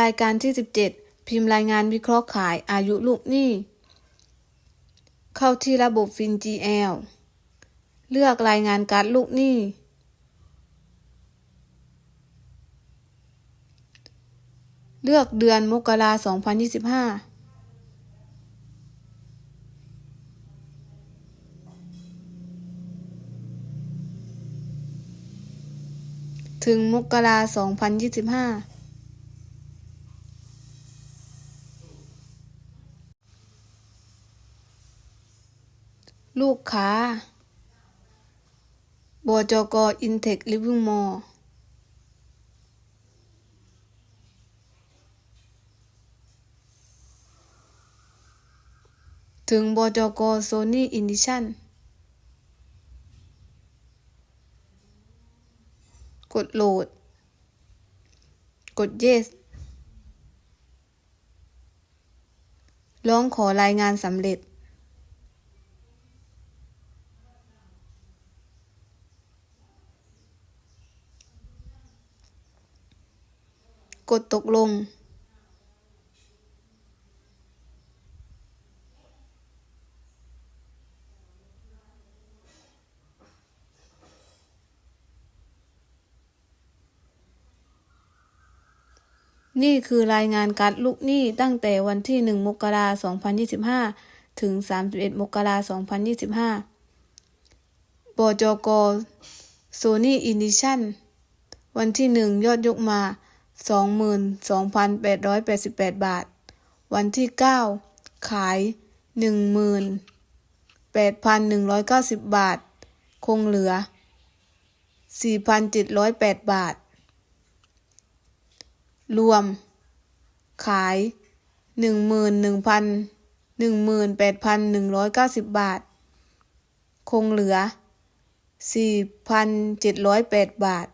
รายการที่ 17 พิมพ์รายงานวิเคราะห์ขายอายุลูกหนี้ เข้าที่ระบบฟิน GL เลือกรายงานการลูกหนี้ เลือกเดือนมกราคม2025ถึงมกราคม2025 ลูกค้าบจกอินเทคลิฟวิ่งมอลถึงบจกโซนี่อินดิชั่นกดโหลด กด yes ร้องขอรายงานสำเร็จ กดตกลง นี่คือรายงานการลูกหนี้ตั้งแต่วันที่ 1 มกราคม 2025 ถึง 31 มกราคม 2025 บจกโซนี่อินดิชั่น วันที่ 1 ยอดยกมา 22,888 บาท วันที่ 9 ขาย 18,190 บาท คงเหลือ 4,708 บาท รวม ขายหนึ่งหมื่นหนึ่งพันหนึ่งหมื่นแปดพันหนึ่งร้อยเก้าสิบบาท คงเหลือสี่พันเจ็ดร้อยแปดบาท